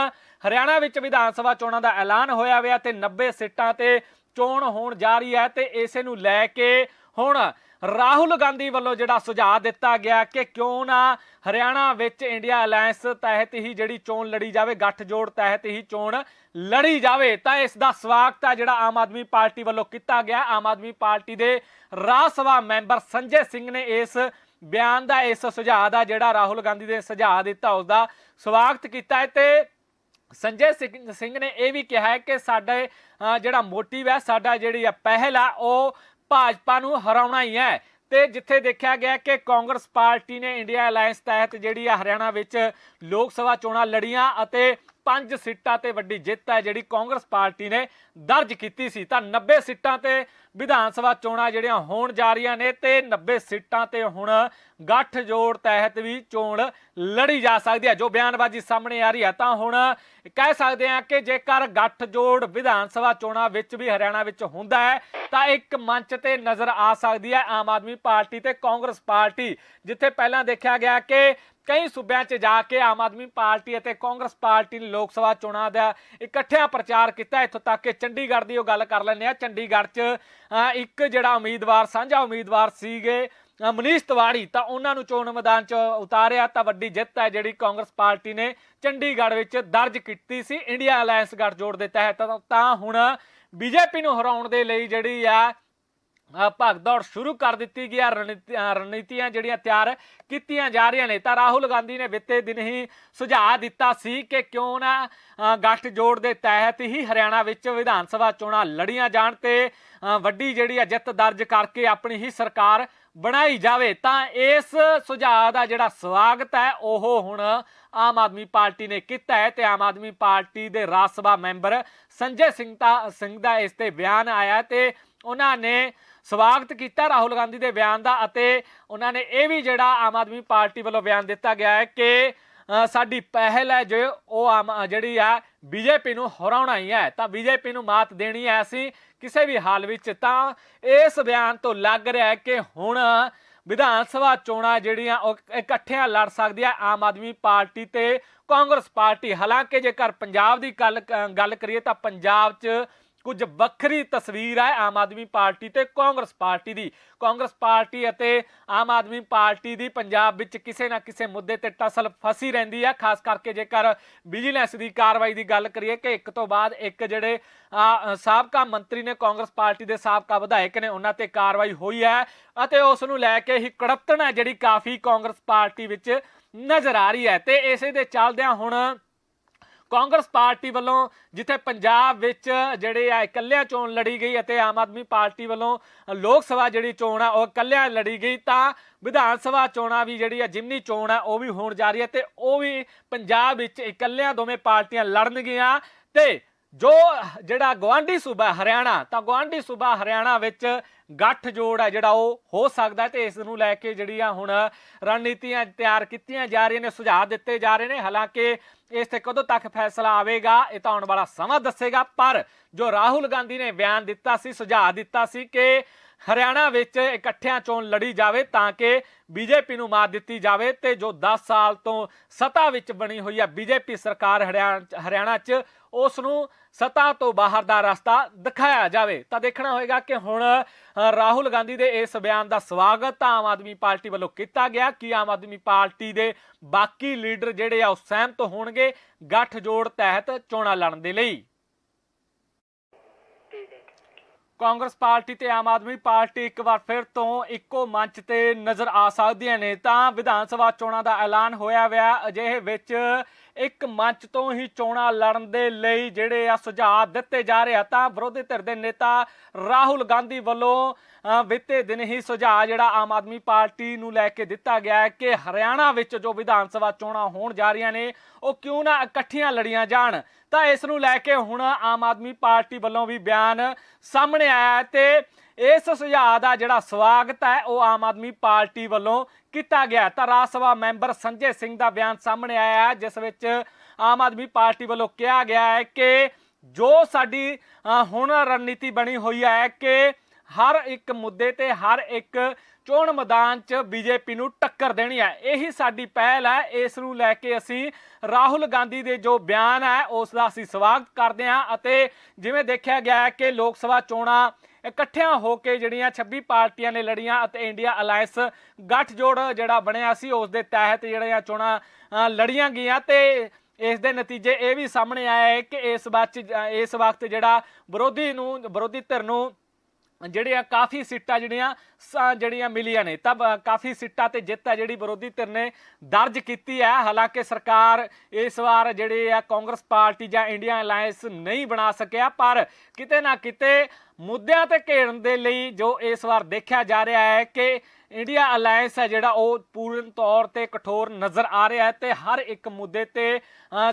ਹਰਿਆਣਾ ਵਿੱਚ ਵਿਧਾਨ ਸਭਾ ਚੋਣਾਂ ਦਾ ਐਲਾਨ ਹੋਇਆ ਹੋਇਆ ਤੇ 90 ਸੀਟਾਂ ਤੇ ਚੋਣ ਹੋਣ ਜਾ ਰਹੀ ਹੈ ਤੇ ਇਸੇ ਨੂੰ ਲੈ ਕੇ ਹੁਣ ਰਾਹੁਲ ਗਾਂਧੀ ਵੱਲੋਂ ਜਿਹੜਾ ਸੁਝਾਅ ਦਿੱਤਾ ਗਿਆ ਕਿ ਕਿਉਂ ਨਾ ਹਰਿਆਣਾ ਵਿੱਚ ਇੰਡੀਆ ਅਲਾਈਅੰਸ ਤਹਿਤ ਹੀ ਜਿਹੜੀ ਚੋਣ ਲੜੀ ਜਾਵੇ, ਗੱਠਜੋੜ ਤਹਿਤ ਹੀ ਚੋਣ ਲੜੀ ਜਾਵੇ, ਤਾਂ ਇਸ ਦਾ ਸਵਾਗਤ ਹੈ ਜਿਹੜਾ ਆਮ ਆਦਮੀ ਪਾਰਟੀ ਵੱਲੋਂ ਕੀਤਾ ਗਿਆ। ਆਮ ਆਦਮੀ ਪਾਰਟੀ ਦੇ ਰਾਜ ਸਭਾ ਮੈਂਬਰ ਸੰਜੇ ਸਿੰਘ ਨੇ ਇਸ ਬਿਆਨ ਦਾ, ਇਸ ਸੁਝਾਅ ਦਾ, ਜਿਹੜਾ ਰਾਹੁਲ ਗਾਂਧੀ ਦੇ ਸੁਝਾਅ ਦਿੱਤਾ, ਉਸ ਦਾ ਸਵਾਗਤ ਕੀਤਾ ਹੈ ਤੇ ਸੰਜੇ ਸਿੰਘ ਸਿੰਘ ਨੇ ਇਹ ਵੀ ਕਿਹਾ ਹੈ ਕਿ ਸਾਡੇ ਜਿਹੜਾ ਮੋਟਿਵ ਹੈ, ਸਾਡਾ ਜਿਹੜੀ ਆ ਪਹਿਲ ਆ, ਉਹ ਭਾਜਪਾ ਨੂੰ ਹਰਾਉਣਾ ਹੀ ਹੈ। ਤੇ ਜਿੱਥੇ ਦੇਖਿਆ ਗਿਆ ਕਿ ਕਾਂਗਰਸ ਪਾਰਟੀ ਨੇ ਇੰਡੀਆ ਅਲਾਈਅੰਸ ਤਹਿਤ ਜਿਹੜੀ ਆ ਹਰਿਆਣਾ ਵਿੱਚ ਲੋਕ ਸਭਾ ਚੋਣਾਂ ਲੜੀਆਂ ਅਤੇ ਪੰਜ ਸੀਟਾਂ ਤੇ ਵੱਡੀ ਜਿੱਤ ਹੈ, ਜਿਹੜੀ ਕਾਂਗਰਸ ਪਾਰਟੀ ਨੇ ਦਰਜ ਕੀਤੀ ਸੀ। ਤਾਂ 90 ਸੀਟਾਂ ਤੇ ਵਿਧਾਨ ਸਭਾ ਚੋਣਾਂ ਜਿਹੜੀਆਂ ਹੋਣ ਜਾ ਰਹੀਆਂ ਨੇ ਤੇ 90 ਸੀਟਾਂ ਤੇ ਹੁਣ ਗੱਠ ਜੋੜ ਤਹਿਤ ਵੀ ਚੋਣ ਲੜੀ ਜਾ ਸਕਦੀ ਹੈ। ਜੋ ਬਿਆਨਬਾਜ਼ੀ ਸਾਹਮਣੇ ਆ ਰਹੀ ਹੈ, ਤਾਂ ਹੁਣ ਕਹਿ ਸਕਦੇ ਹਾਂ ਕਿ ਜੇਕਰ ਗੱਠ ਜੋੜ ਵਿਧਾਨ ਸਭਾ ਚੋਣਾਂ ਵਿੱਚ ਵੀ ਹਰਿਆਣਾ ਵਿੱਚ ਹੁੰਦਾ ਹੈ, ਤਾਂ ਇੱਕ ਮੰਚ ਤੇ ਨਜ਼ਰ ਆ ਸਕਦੀ ਹੈ। ਆਮ ਆਦਮੀ ਪਾਰਟੀ ਤੇ ਕਾਂਗਰਸ ਪਾਰਟੀ, ਜਿੱਥੇ ਪਹਿਲਾਂ ਦੇਖਿਆ ਗਿਆ ਕਿ ਕਈ ਸੂਬਿਆਂ 'ਚ ਜਾ ਕੇ ਆਮ ਆਦਮੀ ਪਾਰਟੀ ਅਤੇ ਕਾਂਗਰਸ ਪਾਰਟੀ ਨੇ ਲੋਕ ਸਭਾ ਚੋਣਾਂ ਦਾ ਇਕੱਠਿਆਂ ਪ੍ਰਚਾਰ ਕੀਤਾ। ਇੱਥੋਂ ਤੱਕ ਕਿ ਚੰਡੀਗੜ੍ਹ ਦੀ ਉਹ ਗੱਲ ਕਰ ਲੈਂਦੇ ਆ ਚੰਡੀਗੜ੍ਹ 'ਚ ਇੱਕ ਜਿਹੜਾ ਉਮੀਦਵਾਰ, ਸਾਂਝਾ ਉਮੀਦਵਾਰ ਸੀਗੇ ਮਨੀਸ਼ ਤਿਵਾੜੀ ਤਾਂ ਉਹਨਾਂ ਨੂੰ ਚੋਣ ਮੈਦਾਨ 'ਚ ਉਤਾਰਿਆ। ਤਾਂ ਵੱਡੀ ਜਿੱਤ ਹੈ ਜਿਹੜੀ ਕਾਂਗਰਸ ਪਾਰਟੀ ਨੇ ਚੰਡੀਗੜ੍ਹ ਵਿੱਚ ਦਰਜ ਕੀਤੀ ਸੀ। ਇੰਡੀਆ ਅਲਾਈਅੰਸ ਗੱਠਜੋੜ ਦੇ ਤਹਿਤ ਤਾਂ ਹੁਣ ਬੀਜੇਪੀ ਨੂੰ ਹਰਾਉਣ ਦੇ ਲਈ ਜਿਹੜੀ ਆ ਭਗਦੌੜ ਸ਼ੁਰੂ ਕਰ ਦਿੱਤੀ ਗਈ ਹੈ ਰਣਨੀਤੀ- ਰਣਨੀਤੀਆਂ ਜਿਹੜੀਆਂ ਤਿਆਰ ਕੀਤੀਆਂ ਜਾ ਰਹੀਆਂ ਨੇ। ਤਾਂ ਰਾਹੁਲ ਗਾਂਧੀ ਨੇ ਬੀਤੇ ਦਿਨ ਹੀ ਸੁਝਾਅ ਦਿੱਤਾ ਸੀ ਕਿ ਕਿਉਂ ਨਾ ਅ, ਗੱਠਜੋੜ ਦੇ ਤਹਿਤ ਹੀ ਹਰਿਆਣਾ ਵਿੱਚ ਵਿਧਾਨ ਸਭਾ ਚੋਣਾਂ ਲੜੀਆਂ ਜਾਣ ਤੇ ਵੱਡੀ ਜਿਹੜੀ ਹੈ ਜਿੱਤ ਦਰਜ ਕਰਕੇ ਆਪਣੀ ਹੀ ਸਰਕਾਰ ਬਣਾਈ ਜਾਵੇ। ਤਾਂ ਇਸ ਸੁਝਾਅ ਦਾ ਜਿਹੜਾ ਸਵਾਗਤ ਹੈ ਉਹ ਹੁਣ ਆਮ ਆਦਮੀ ਪਾਰਟੀ ਨੇ ਕੀਤਾ ਹੈ ਤੇ ਆਮ ਆਦਮੀ ਪਾਰਟੀ ਦੇ ਰਾਜ ਸਭਾ ਮੈਂਬਰ ਸੰਜੇ ਸਿੰਘ ਸਿੰਘ ਦਾ ਇਸ ਤੇ ਬਿਆਨ ਆਇਆ ਤੇ ਉਹਨਾਂ ਨੇ ਸਵਾਗਤ ਕੀਤਾ ਰਾਹੁਲ ਗਾਂਧੀ ਦੇ ਬਿਆਨ ਦਾ ਅਤੇ ਉਹਨਾਂ ਨੇ ਇਹ ਵੀ ਜਿਹੜਾ ਆਮ ਆਦਮੀ ਪਾਰਟੀ ਵੱਲੋਂ ਬਿਆਨ ਦਿੱਤਾ ਗਿਆ ਹੈ ਕਿ ਸਾਡੀ ਪਹਿਲ ਹੈ ਜੋ ਉਹ ਆਮ ਜਿਹੜੀ ਆ ਬੀਜੇਪੀ ਨੂੰ ਹਰਾਉਣਾ ਹੀ ਹੈ, ਤਾਂ ਬੀਜੇਪੀ ਨੂੰ ਮਾਤ ਦੇਣੀ ਹੈ ਅਸੀਂ ਕਿਸੇ ਵੀ ਹਾਲ ਵਿੱਚ। ਤਾਂ ਇਸ ਬਿਆਨ ਤੋਂ ਲੱਗ ਰਿਹਾ ਹੈ ਕਿ ਹੁਣ ਵਿਧਾਨ ਸਭਾ ਚੋਣਾਂ ਜਿਹੜੀਆਂ ਉਹ ਇਕੱਠਿਆਂ ਲੜ ਸਕਦੀ ਹੈ ਆਮ ਆਦਮੀ ਪਾਰਟੀ ਤੇ ਕਾਂਗਰਸ ਪਾਰਟੀ। ਹਾਲਾਂਕਿ ਜੇਕਰ ਪੰਜਾਬ ਦੀ ਗੱਲ ਗੱਲ ਕਰੀਏ ਤਾਂ ਪੰਜਾਬ 'ਚ ਕੁਝ ਵੱਖਰੀ ਤਸਵੀਰ ਹੈ ਆਮ ਆਦਮੀ ਪਾਰਟੀ ਤੇ ਕਾਂਗਰਸ ਪਾਰਟੀ ਦੀ। ਕਾਂਗਰਸ ਪਾਰਟੀ ਅਤੇ ਆਮ ਆਦਮੀ ਪਾਰਟੀ ਦੀ ਪੰਜਾਬ ਵਿੱਚ ਕਿਸੇ ਨਾ ਕਿਸੇ ਮੁੱਦੇ ਤੇ ਟਸਲ ਫਸੀ ਰਹਿੰਦੀ ਹੈ। ਖਾਸ ਕਰਕੇ ਜੇਕਰ ਵਿਜੀਲੈਂਸ ਦੀ ਕਾਰਵਾਈ ਦੀ ਗੱਲ ਕਰੀਏ ਕਿ ਇੱਕ ਤੋਂ ਬਾਅਦ ਇੱਕ ਜਿਹੜੇ ਸਾਬਕਾ ਮੰਤਰੀ ਨੇ ਕਾਂਗਰਸ ਪਾਰਟੀ ਦੇ ਸਾਬਕਾ ਵਿਧਾਇਕ ਨੇ ਉਹਨਾਂ ਤੇ ਕਾਰਵਾਈ ਹੋਈ ਹੈ ਅਤੇ ਉਸ ਨੂੰ ਲੈ ਕੇ ਹੀ ਕੜਪਤਣ ਹੈ ਜਿਹੜੀ ਕਾਫੀ ਕਾਂਗਰਸ ਪਾਰਟੀ ਵਿੱਚ ਨਜ਼ਰ ਆ ਰਹੀ ਹੈ। ਤੇ ਇਸੇ ਦੇ ਚੱਲਦਿਆਂ ਹੁਣ ਕਾਂਗਰਸ ਪਾਰਟੀ ਵੱਲੋਂ, ਜਿੱਥੇ ਪੰਜਾਬ ਵਿੱਚ ਜਿਹੜੇ ਆ ਇਕੱਲਿਆਂ ਚੋਣ ਲੜੀ ਗਈ ਅਤੇ ਆਮ ਆਦਮੀ ਪਾਰਟੀ ਵੱਲੋਂ ਲੋਕ ਸਭਾ ਜਿਹੜੀ ਚੋਣ ਆ, ਉਹ ਇਕੱਲਿਆਂ ਲੜੀ ਗਈ, ਤਾਂ ਵਿਧਾਨ ਸਭਾ ਚੋਣਾਂ ਵੀ ਜਿਹੜੀ ਆ ਜਿਮਨੀ ਚੋਣ ਆ, ਉਹ ਵੀ ਹੋਣ ਜਾ ਰਹੀ ਹੈ ਤੇ ਉਹ ਵੀ ਪੰਜਾਬ ਵਿੱਚ ਇਕੱਲਿਆਂ ਦੋਵੇਂ ਪਾਰਟੀਆਂ ਲੜਨਗੀਆਂ ਤੇ ਜੋ ਜਿਹੜਾ ਗਵਾਂਢੀ ਸੂਬਾ ਹਰਿਆਣਾ, ਤਾਂ ਗਵਾਂਢੀ ਸੂਬਾ ਹਰਿਆਣਾ ਵਿੱਚ ਗੱਠ ਜੋੜ ਹੈ ਜਿਹੜਾ ਉਹ ਹੋ ਸਕਦਾ ਹੈ ਤੇ ਇਸ ਨੂੰ ਲੈ ਕੇ ਜਿਹੜੀਆਂ ਹੁਣ ਰਣਨੀਤੀਆਂ ਤਿਆਰ ਕੀਤੀਆਂ ਜਾ ਰਹੀਆਂ ਨੇ, ਸੁਝਾਅ ਦਿੱਤੇ ਜਾ ਰਹੇ ਨੇ। ਹਾਲਾਂਕਿ ਇਸ ਤੇ ਕਦੋਂ ਤੱਕ ਫੈਸਲਾ ਆਵੇਗਾ, ਇਹ ਤਾਂ ਆਉਣ ਵਾਲਾ ਸਮਾਂ ਦੱਸੇਗਾ। ਪਰ ਜੋ ਰਾਹੁਲ ਗਾਂਧੀ ਨੇ ਬਿਆਨ ਦਿੱਤਾ ਸੀ, ਸੁਝਾਅ ਦਿੱਤਾ ਸੀ ਕਿ ਹਰਿਆਣਾ ਵਿੱਚ ਇਕੱਠਿਆਂ ਚੋਣ ਲੜੀ ਜਾਵੇ ਤਾਂ ਕਿ ਬੀਜੇਪੀ ਨੂੰ ਮਾਰ ਦਿੱਤੀ ਜਾਵੇ ਤੇ ਜੋ 10 ਸਾਲ ਤੋਂ ਸੱਤਾ ਵਿੱਚ ਬਣੀ ਹੋਈ ਹੈ ਬੀਜੇਪੀ ਸਰਕਾਰ ਹਰਿਆਣਾ ਹਰਿਆਣਾ 'ਚ ਉਸ ਨੂੰ ਸੱਤਾ ਤੋਂ ਬਾਹਰ ਦਾ ਰਸਤਾ ਦਿਖਾਇਆ ਜਾਵੇ। ਤਾਂ ਦੇਖਣਾ ਹੋਏਗਾ ਕਿ ਹੁਣ ਰਾਹੁਲ ਗਾਂਧੀ ਦੇ ਇਸ ਬਿਆਨ ਦਾ ਸਵਾਗਤ ਤਾਂ ਆਮ ਆਦਮੀ ਪਾਰਟੀ ਵੱਲੋਂ ਕੀਤਾ ਗਿਆ। ਕਿ ਆਮ ਆਦਮੀ ਪਾਰਟੀ ਦੇ ਬਾਕੀ ਲੀਡਰ ਜਿਹੜੇ ਆ, ਉਹ ਸਹਿਮਤ ਹੋਣਗੇ ਗੱਠ ਜੋੜ ਤਹਿਤ ਚੋਣਾਂ ਲੜਨ ਦੇ ਲਈ? ਕਾਂਗਰਸ ਪਾਰਟੀ ਤੇ ਆਮ ਆਦਮੀ ਪਾਰਟੀ ਇੱਕ ਵਾਰ ਫਿਰ ਤੋਂ ਇੱਕੋ ਮੰਚ ਤੇ ਨਜ਼ਰ ਆ ਸਕਦੀਆਂ ਨੇ। ਤਾਂ ਵਿਧਾਨ ਸਭਾ ਚੋਣਾਂ ਦਾ ਐਲਾਨ ਹੋਇਆ ਹੋਇਆ ਅਜਿਹੇ ਵਿੱਚ ਇੱਕ ਮੰਚ ਤੋਂ ਹੀ ਚੋਣਾਂ ਲੜਨ ਦੇ ਲਈ ਜਿਹੜੇ ਆ ਸੁਝਾਅ ਦਿੱਤੇ ਜਾ ਰਹੇ ਆ। ਤਾਂ ਵਿਰੋਧੀ ਧਿਰ ਦੇ ਨੇਤਾ ਰਾਹੁਲ ਗਾਂਧੀ ਵੱਲੋਂ ਬੀਤੇ ਦਿਨ ਹੀ ਸੁਝਾਅ ਜਿਹੜਾ ਆਮ ਆਦਮੀ ਪਾਰਟੀ ਨੂੰ ਲੈ ਕੇ ਦਿੱਤਾ ਗਿਆ ਹੈ ਕਿ ਹਰਿਆਣਾ ਵਿੱਚ ਜੋ ਵਿਧਾਨ ਸਭਾ ਚੋਣਾਂ ਹੋਣ ਜਾ ਰਹੀਆਂ ਨੇ, ਉਹ ਕਿਉਂ ਨਾ ਇਕੱਠੀਆਂ ਲੜੀਆਂ ਜਾਣ? ਤਾਂ ਇਸ ਨੂੰ ਲੈ ਕੇ ਹੁਣ ਆਮ ਆਦਮੀ ਪਾਰਟੀ ਵੱਲੋਂ ਵੀ ਬਿਆਨ ਸਾਹਮਣੇ ਆਇਆ ਹੈ ਤੇ ਇਸ ਸੁਝਾਅ ਦਾ ਜਿਹੜਾ ਸਵਾਗਤ ਹੈ, ਉਹ ਆਮ ਆਦਮੀ ਪਾਰਟੀ ਵੱਲੋਂ ਕੀਤਾ ਗਿਆ ਤਾਂ ਰਾਜ ਸਭਾ ਮੈਂਬਰ ਸੰਜੇ ਸਿੰਘ ਦਾ ਬਿਆਨ ਸਾਹਮਣੇ ਆਇਆ ਹੈ, ਜਿਸ ਵਿੱਚ ਆਮ ਆਦਮੀ ਪਾਰਟੀ ਵੱਲੋਂ ਕਿਹਾ ਗਿਆ ਹੈ ਕਿ ਜੋ ਸਾਡੀ ਹੁਣ ਰਣਨੀਤੀ ਬਣੀ ਹੋਈ ਹੈ ਕਿ ਹਰ ਇੱਕ ਮੁੱਦੇ ਤੇ ਹਰ ਇੱਕ ਚੋਣ ਮੈਦਾਨ 'ਚ ਬੀਜੇਪੀ ਨੂੰ ਟੱਕਰ ਦੇਣੀ ਹੈ। ਇਹੀ ਸਾਡੀ ਪਹਿਲ ਹੈ। ਇਸ ਨੂੰ ਲੈ ਕੇ ਅਸੀਂ ਰਾਹੁਲ ਗਾਂਧੀ ਦੇ ਜੋ ਬਿਆਨ ਹੈ, ਉਸ ਦਾ ਅਸੀਂ ਸਵਾਗਤ ਕਰਦੇ ਹਾਂ ਅਤੇ ਜਿਵੇਂ ਦੇਖਿਆ ਗਿਆ ਕਿ ਲੋਕ ਸਭਾ ਚੋਣਾਂ ਇਕੱਠਿਆਂ ਹੋ ਕੇ ਜਿਹੜੀਆਂ 26 ਪਾਰਟੀਆਂ ਨੇ ਲੜੀਆਂ ਅਤੇ ਇੰਡੀਆ ਅਲਾਈਅੰਸ ਗੱਠਜੋੜ ਜਿਹੜਾ ਬਣਿਆ ਸੀ, ਉਸ ਦੇ ਤਹਿਤ ਜਿਹੜੀਆਂ ਚੋਣਾਂ ਲੜੀਆਂ ਗਈਆਂ ਤੇ ਇਸ ਦੇ ਨਤੀਜੇ ਇਹ ਵੀ ਸਾਹਮਣੇ ਆਇਆ ਹੈ ਕਿ ਇਸ ਵਕਤ ਇਸ ਵਕਤ ਜਿਹੜਾ ਵਿਰੋਧੀ ਨੂੰ, ਵਿਰੋਧੀ ਧਿਰ ਨੂੰ ਜਿਹੜੀਆਂ ਕਾਫੀ ਸੀਟਾਂ ਜਿਹੜੀਆਂ ਸ- ਜਿਹੜੀਆਂ ਮਿਲੀਆਂ ਨੇ। ਤਾਂ ਕਾਫੀ ਸੀਟਾਂ ਤੇ ਜਿੱਤ ਹੈ ਜਿਹੜੀ ਵਿਰੋਧੀ ਧਿਰ ਨੇ ਦਰਜ ਕੀਤੀ ਹੈ ਹਾਲਾਂਕਿ ਸਰਕਾਰ ਇਸ ਵਾਰ ਜਿਹੜੇ ਆ ਕਾਂਗਰਸ ਪਾਰਟੀ ਜਾਂ ਇੰਡੀਆ ਅਲਾਈਅੰਸ ਨਹੀਂ ਬਣਾ ਸਕਿਆ, ਪਰ ਕਿਤੇ ਨਾ ਕਿਤੇ ਮੁੱਦਿਆਂ ਤੇ ਘੇਰਨ ਦੇ ਲਈ ਜੋ ਇਸ ਵਾਰ ਦੇਖਿਆ ਜਾ ਰਿਹਾ ਹੈ ਕਿ ਇੰਡੀਆ ਅਲਾਈਅੰਸ ਹੈ ਜਿਹੜਾ ਉਹ ਪੂਰਨ ਤੌਰ ਤੇ ਕਠੋਰ ਨਜ਼ਰ ਆ ਰਿਹਾ ਹੈ ਤੇ ਹਰ ਇੱਕ ਮੁੱਦੇ ਤੇ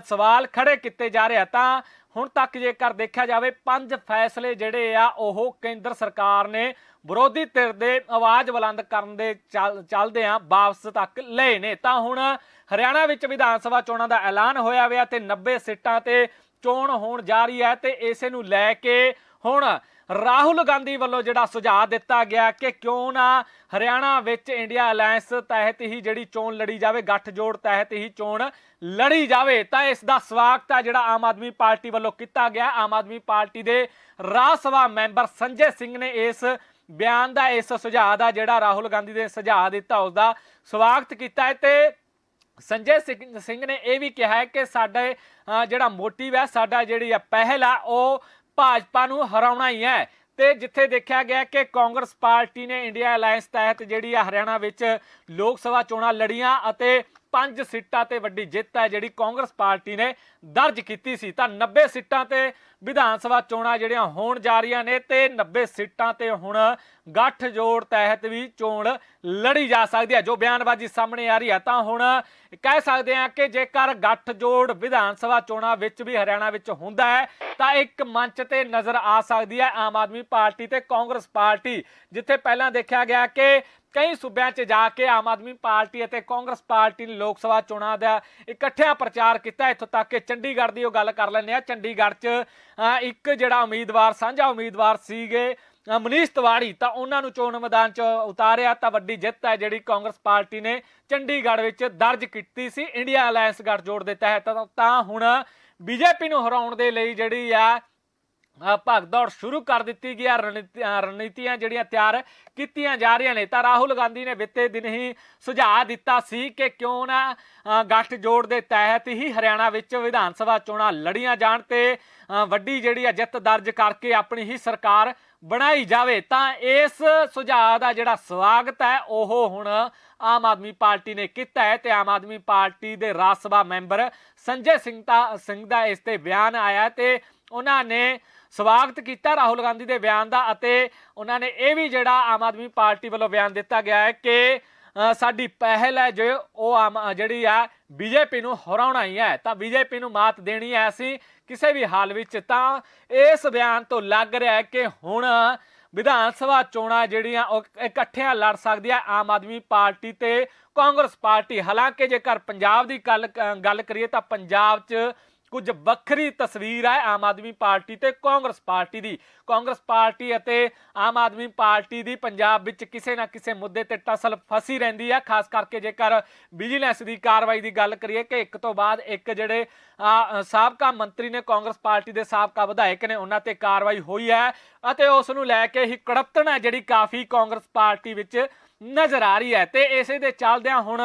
ਸਵਾਲ ਖੜੇ ਕੀਤੇ ਜਾ ਰਹੇ ਆ। ਤਾਂ ਹੁਣ ਤੱਕ ਜੇਕਰ ਦੇਖਿਆ ਜਾਵੇ, ਪੰਜ ਫੈਸਲੇ ਜਿਹੜੇ ਆ, ਉਹ ਕੇਂਦਰ ਸਰਕਾਰ ਨੇ ਵਿਰੋਧੀ ਧਿਰ ਦੇ ਆਵਾਜ਼ ਬੁਲੰਦ ਕਰਨ ਦੇ ਚੱਲ- ਚੱਲਦੇ ਆ ਵਾਪਸ ਤੱਕ ਲਏ ਨੇ। ਤਾਂ ਹੁਣ ਹਰਿਆਣਾ ਵਿੱਚ ਵਿਧਾਨ ਸਭਾ ਚੋਣਾਂ ਦਾ ਐਲਾਨ ਹੋਇਆ ਹੋਇਆ ਤੇ 90 ਸੀਟਾਂ ਤੇ ਚੋਣ ਹੋਣ ਜਾ ਰਹੀ ਹੈ ਤੇ ਇਸੇ ਨੂੰ ਲੈ ਕੇ ਹੁਣ ਰਾਹੁਲ ਗਾਂਧੀ ਵੱਲੋਂ ਜਿਹੜਾ ਸੁਝਾਅ ਦਿੱਤਾ ਗਿਆ ਕਿ ਕਿਉਂ ਨਾ ਹਰਿਆਣਾ ਵਿੱਚ ਇੰਡੀਆ ਅਲਾਈਅੰਸ ਤਹਿਤ ਹੀ ਜਿਹੜੀ ਚੋਣ ਲੜੀ ਜਾਵੇ, ਗੱਠਜੋੜ ਤਹਿਤ ਹੀ ਚੋਣ ਲੜੀ ਜਾਵੇ, ਤਾਂ ਇਸ ਦਾ ਸਵਾਗਤ ਆ ਜਿਹੜਾ ਆਮ ਆਦਮੀ ਪਾਰਟੀ ਵੱਲੋਂ ਕੀਤਾ ਗਿਆ। ਆਮ ਆਦਮੀ ਪਾਰਟੀ ਦੇ ਰਾਜ ਸਭਾ ਮੈਂਬਰ ਸੰਜੇ ਸਿੰਘ ਨੇ ਇਸ ਬਿਆਨ ਦਾ, ਇਸ ਸੁਝਾਅ ਦਾ, ਜਿਹੜਾ ਰਾਹੁਲ ਗਾਂਧੀ ਦੇ ਸੁਝਾਅ ਦਿੱਤਾ, ਉਸ ਦਾ ਸਵਾਗਤ ਕੀਤਾ ਹੈ ਤੇ ਸੰਜੇ ਸਿੰਘ ਸਿੰਘ ਨੇ ਇਹ ਵੀ ਕਿਹਾ ਹੈ ਕਿ ਸਾਡੇ ਜਿਹੜਾ ਮੋਟਿਵ ਹੈ, ਸਾਡਾ ਜਿਹੜੀ ਆ ਪਹਿਲ ਆ, ਉਹ ਭਾਜਪਾ ਨੂੰ ਹਰਾਉਣਾ ਹੀ ਹੈ। ਤੇ ਜਿੱਥੇ ਦੇਖਿਆ ਗਿਆ ਕਿ ਕਾਂਗਰਸ ਪਾਰਟੀ ਨੇ ਇੰਡੀਆ ਅਲਾਈਅੰਸ ਤਹਿਤ ਜਿਹੜੀ ਆ ਹਰਿਆਣਾ ਵਿੱਚ ਲੋਕ ਸਭਾ ਚੋਣਾਂ ਲੜੀਆਂ ਅਤੇ ਪੰਜ ਸੀਟਾਂ ਤੇ ਵੱਡੀ ਜਿੱਤ ਹੈ ਜਿਹੜੀ ਕਾਂਗਰਸ ਪਾਰਟੀ ਨੇ ਦਰਜ ਕੀਤੀ ਸੀ। ਤਾਂ 90 ਸੀਟਾਂ ਤੇ ਵਿਧਾਨ ਸਭਾ ਚੋਣਾਂ ਜਿਹੜੀਆਂ ਹੋਣ ਜਾ ਰਹੀਆਂ ਨੇ ਤੇ 90 ਸੀਟਾਂ ਤੇ ਹੁਣ ਗੱਠ ਜੋੜ ਤਹਿਤ ਵੀ ਚੋਣ ਲੜੀ ਜਾ ਸਕਦੀ ਹੈ। ਜੋ ਬਿਆਨਬਾਜ਼ੀ ਸਾਹਮਣੇ ਆ ਰਹੀ ਹੈ, ਤਾਂ ਹੁਣ ਕਹਿ ਸਕਦੇ ਹਾਂ ਕਿ ਜੇਕਰ ਗੱਠ ਜੋੜ ਵਿਧਾਨ ਸਭਾ ਚੋਣਾਂ ਵਿੱਚ ਵੀ ਹਰਿਆਣਾ ਵਿੱਚ ਹੁੰਦਾ ਹੈ, ਤਾਂ ਇੱਕ ਮੰਚ ਤੇ ਨਜ਼ਰ ਆ ਸਕਦੀ ਹੈ ਆਮ ਆਦਮੀ ਪਾਰਟੀ ਤੇ ਕਾਂਗਰਸ ਪਾਰਟੀ, ਜਿੱਥੇ ਪਹਿਲਾਂ ਦੇਖਿਆ ਗਿਆ ਕਿ ਕਈ ਸੂਬਿਆਂ 'ਚ ਜਾ ਕੇ ਆਮ ਆਦਮੀ ਪਾਰਟੀ ਅਤੇ ਕਾਂਗਰਸ ਪਾਰਟੀ ਨੇ ਲੋਕ ਸਭਾ ਚੋਣਾਂ ਦਾ ਇਕੱਠਿਆਂ ਪ੍ਰਚਾਰ ਕੀਤਾ। ਇੱਥੋਂ ਤੱਕ ਕਿ ਚੰਡੀਗੜ੍ਹ ਦੀ ਉਹ ਗੱਲ ਕਰ ਲੈਂਦੇ ਆ ਚੰਡੀਗੜ੍ਹ 'ਚ ਇੱਕ ਜਿਹੜਾ ਉਮੀਦਵਾਰ, ਸਾਂਝਾ ਉਮੀਦਵਾਰ ਸੀਗੇ ਮਨੀਸ਼ ਤਿਵਾੜੀ, ਤਾਂ ਉਹਨਾਂ ਨੂੰ ਚੋਣ ਮੈਦਾਨ 'ਚ ਉਤਾਰਿਆ। ਤਾਂ ਵੱਡੀ ਜਿੱਤ ਹੈ ਜਿਹੜੀ ਕਾਂਗਰਸ ਪਾਰਟੀ ਨੇ ਚੰਡੀਗੜ੍ਹ ਵਿੱਚ ਦਰਜ ਕੀਤੀ ਸੀ। ਇੰਡੀਆ ਅਲਾਈਅੰਸ ਗੱਠਜੋੜ ਦੇ ਤਹਿਤ ਤਾਂ- ਤਾਂ ਹੁਣ ਬੀਜੇਪੀ ਨੂੰ ਹਰਾਉਣ ਦੇ ਲਈ ਜਿਹੜੀ ਆ ਭਗਦੌੜ ਸ਼ੁਰੂ ਕਰ ਦਿੱਤੀ ਗਈ ਆ ਰਣਨੀਤੀ- ਰਣਨੀਤੀਆਂ ਜਿਹੜੀਆਂ ਤਿਆਰ ਕੀਤੀਆਂ ਜਾ ਰਹੀਆਂ ਨੇ। ਤਾਂ ਰਾਹੁਲ ਗਾਂਧੀ ਨੇ ਬੀਤੇ ਦਿਨ ਹੀ ਸੁਝਾਅ ਦਿੱਤਾ ਸੀ ਕਿ ਕਿਉਂ ਨਾ ਅ, ਗੱਠ ਜੋੜ ਦੇ ਤਹਿਤ ਹੀ ਹਰਿਆਣਾ ਵਿੱਚ ਵਿਧਾਨ ਸਭਾ ਚੋਣਾਂ ਲੜੀਆਂ ਜਾਣ ਤੇ ਵੱਡੀ ਜਿਹੜੀ ਆ ਜਿੱਤ ਦਰਜ ਕਰਕੇ ਆਪਣੀ ਹੀ ਸਰਕਾਰ ਬਣਾਈ ਜਾਵੇ। ਤਾਂ ਇਸ ਸੁਝਾਅ ਦਾ ਜਿਹੜਾ ਸਵਾਗਤ ਹੈ ਉਹ ਹੁਣ ਆਮ ਆਦਮੀ ਪਾਰਟੀ ਨੇ ਕੀਤਾ ਹੈ ਤੇ ਆਮ ਆਦਮੀ ਪਾਰਟੀ ਦੇ ਰਾਜ ਸਭਾ ਮੈਂਬਰ ਸੰਜੇ ਸਿੰਘ ਸਿੰਘ ਦਾ ਇਸ ਤੇ ਬਿਆਨ ਆਇਆ ਤੇ ਉਹਨਾਂ ਨੇ ਸਵਾਗਤ ਕੀਤਾ ਰਾਹੁਲ ਗਾਂਧੀ ਦੇ ਬਿਆਨ ਦਾ ਅਤੇ ਉਹਨਾਂ ਨੇ ਇਹ ਵੀ ਜਿਹੜਾ ਆਮ ਆਦਮੀ ਪਾਰਟੀ ਵੱਲੋਂ ਬਿਆਨ ਦਿੱਤਾ ਗਿਆ ਹੈ ਕਿ ਸਾਡੀ ਪਹਿਲ ਹੈ ਜੋ ਉਹ ਆਮ ਜਿਹੜੀ ਆ ਬੀਜੇਪੀ ਨੂੰ ਹਰਾਉਣਾ ਹੀ ਹੈ, ਤਾਂ ਬੀਜੇਪੀ ਨੂੰ ਮਾਤ ਦੇਣੀ ਹੈ ਅਸੀਂ ਕਿਸੇ ਵੀ ਹਾਲ ਵਿੱਚ। ਤਾਂ ਇਸ ਬਿਆਨ ਤੋਂ ਲੱਗ ਰਿਹਾ ਹੈ ਕਿ ਹੁਣ ਵਿਧਾਨ ਸਭਾ ਚੋਣਾਂ ਜਿਹੜੀਆਂ ਉਹ ਇਕੱਠਿਆਂ ਲੜ ਸਕਦੀ ਹੈ ਆਮ ਆਦਮੀ ਪਾਰਟੀ ਤੇ ਕਾਂਗਰਸ ਪਾਰਟੀ। ਹਾਲਾਂਕਿ ਜੇਕਰ ਪੰਜਾਬ ਦੀ ਗੱਲ ਗੱਲ ਕਰੀਏ ਤਾਂ ਪੰਜਾਬ 'ਚ ਕੁਝ ਵੱਖਰੀ ਤਸਵੀਰ ਹੈ ਆਮ ਆਦਮੀ ਪਾਰਟੀ ਤੇ ਕਾਂਗਰਸ ਪਾਰਟੀ ਦੀ। ਕਾਂਗਰਸ ਪਾਰਟੀ ਅਤੇ ਆਮ ਆਦਮੀ ਪਾਰਟੀ ਦੀ ਪੰਜਾਬ ਵਿੱਚ ਕਿਸੇ ਨਾ ਕਿਸੇ ਮੁੱਦੇ ਤੇ ਟਸਲ ਫਸੀ ਰਹਿੰਦੀ ਹੈ। ਖਾਸ ਕਰਕੇ ਜੇਕਰ ਵਿਜੀਲੈਂਸ ਦੀ ਕਾਰਵਾਈ ਦੀ ਗੱਲ ਕਰੀਏ ਕਿ ਇੱਕ ਤੋਂ ਬਾਅਦ ਇੱਕ ਜਿਹੜੇ ਸਾਬਕਾ ਮੰਤਰੀ ਨੇ ਕਾਂਗਰਸ ਪਾਰਟੀ ਦੇ ਸਾਬਕਾ ਵਿਧਾਇਕ ਨੇ ਉਹਨਾਂ ਤੇ ਕਾਰਵਾਈ ਹੋਈ ਹੈ ਅਤੇ ਉਸ ਨੂੰ ਲੈ ਕੇ ਹੀ ਕੜਪਤਣ ਹੈ ਜਿਹੜੀ ਕਾਫੀ ਕਾਂਗਰਸ ਪਾਰਟੀ ਵਿੱਚ ਨਜ਼ਰ ਆ ਰਹੀ ਹੈ। ਤੇ ਇਸੇ ਦੇ ਚੱਲਦਿਆਂ ਹੁਣ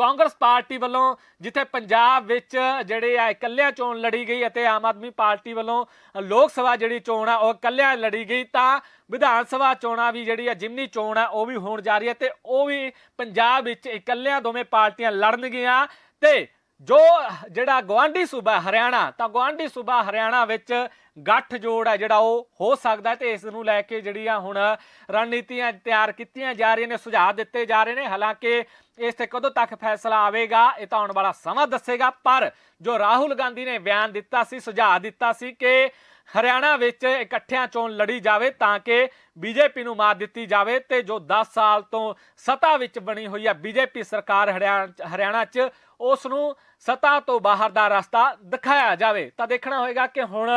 ਕਾਂਗਰਸ ਪਾਰਟੀ ਵੱਲੋਂ, ਜਿੱਥੇ ਪੰਜਾਬ ਵਿੱਚ ਜਿਹੜੇ ਆ ਇਕੱਲਿਆਂ ਚੋਣ ਲੜੀ ਗਈ ਅਤੇ ਆਮ ਆਦਮੀ ਪਾਰਟੀ ਵੱਲੋਂ ਲੋਕ ਸਭਾ ਜਿਹੜੀ ਚੋਣ ਆ, ਉਹ ਇਕੱਲਿਆਂ ਲੜੀ ਗਈ, ਤਾਂ ਵਿਧਾਨ ਸਭਾ ਚੋਣਾਂ ਵੀ ਜਿਹੜੀ ਆ ਜਿਮਨੀ ਚੋਣ ਆ, ਉਹ ਵੀ ਹੋਣ ਜਾ ਰਹੀ ਹੈ ਤੇ ਉਹ ਵੀ ਪੰਜਾਬ ਵਿੱਚ ਇਕੱਲਿਆਂ ਦੋਵੇਂ ਪਾਰਟੀਆਂ ਲੜਨਗੀਆਂ ਤੇ ਜੋ ਜਿਹੜਾ ਗਵਾਂਢੀ ਸੂਬਾ ਹਰਿਆਣਾ, ਤਾਂ ਗਵਾਂਢੀ ਸੂਬਾ ਹਰਿਆਣਾ ਵਿੱਚ ਗੱਠ ਜੋੜ ਹੈ ਜਿਹੜਾ ਉਹ ਹੋ ਸਕਦਾ ਹੈ ਤੇ ਇਸ ਨੂੰ ਲੈ ਕੇ ਜਿਹੜੀਆਂ ਹੁਣ ਰਣਨੀਤੀਆਂ ਤਿਆਰ ਕੀਤੀਆਂ ਜਾ ਰਹੀਆਂ ਨੇ, ਸੁਝਾਅ ਦਿੱਤੇ ਜਾ ਰਹੇ ਨੇ। ਹਾਲਾਂਕਿ ਇਸ ਤੇ ਕਦੋਂ ਤੱਕ ਫੈਸਲਾ ਆਵੇਗਾ, ਇਹ ਤਾਂ ਆਉਣ ਵਾਲਾ ਸਮਾਂ ਦੱਸੇਗਾ। ਪਰ ਜੋ ਰਾਹੁਲ ਗਾਂਧੀ ਨੇ ਬਿਆਨ ਦਿੱਤਾ ਸੀ, ਸੁਝਾਅ ਦਿੱਤਾ ਸੀ ਕਿ ਹਰਿਆਣਾ ਵਿੱਚ ਇਕੱਠਿਆਂ ਚੋਣ ਲੜੀ ਜਾਵੇ ਤਾਂ ਕਿ ਬੀਜੇਪੀ ਨੂੰ ਮਾਰ ਦਿੱਤੀ ਜਾਵੇ ਤੇ ਜੋ 10 ਸਾਲ ਤੋਂ ਸੱਤਾ ਵਿੱਚ ਬਣੀ ਹੋਈ ਹੈ ਬੀਜੇਪੀ ਸਰਕਾਰ ਹਰਿਆਣਾ ਹਰਿਆਣਾ 'ਚ ਉਸ ਨੂੰ ਸੱਤਾ ਤੋਂ ਬਾਹਰ ਦਾ ਰਸਤਾ ਦਿਖਾਇਆ ਜਾਵੇ। ਤਾਂ ਦੇਖਣਾ ਹੋਏਗਾ ਕਿ ਹੁਣ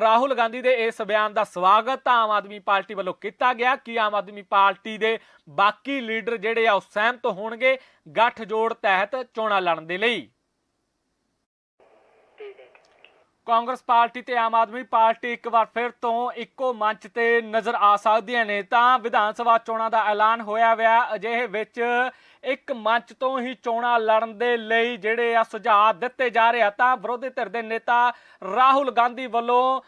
ਰਾਹੁਲ ਗਾਂਧੀ ਦੇ ਇਸ ਬਿਆਨ ਦਾ ਸਵਾਗਤ ਤਾਂ ਆਮ ਆਦਮੀ ਪਾਰਟੀ ਵੱਲੋਂ ਕੀਤਾ ਗਿਆ। ਕਿ ਆਮ ਆਦਮੀ ਪਾਰਟੀ ਦੇ ਬਾਕੀ ਲੀਡਰ ਜਿਹੜੇ ਆ, ਉਹ ਸਹਿਮਤ ਹੋਣਗੇ ਗੱਠ ਜੋੜ ਤਹਿਤ ਚੋਣਾਂ ਲੜਨ ਦੇ ਲਈ? ਕਾਂਗਰਸ ਪਾਰਟੀ ਤੇ ਆਮ ਆਦਮੀ ਪਾਰਟੀ ਇੱਕ ਵਾਰ ਫਿਰ ਤੋਂ ਇੱਕੋ ਮੰਚ ਤੇ ਨਜ਼ਰ ਆ ਸਕਦੀਆਂ ਨੇ। ਤਾਂ ਵਿਧਾਨ ਸਭਾ ਚੋਣਾਂ ਦਾ ਐਲਾਨ ਹੋਇਆ ਹੋਇਆ ਅਜਿਹੇ ਵਿੱਚ ਇੱਕ ਮੰਚ ਤੋਂ ਹੀ ਚੋਣਾਂ ਲੜਨ ਦੇ ਲਈ ਜਿਹੜੇ ਆ ਸੁਝਾਅ ਦਿੱਤੇ ਜਾ ਰਹੇ ਆ, ਤਾਂ ਵਿਰੋਧੀ ਧਿਰ ਦੇ ਨੇਤਾ ਰਾਹੁਲ ਗਾਂਧੀ ਵੱਲੋਂ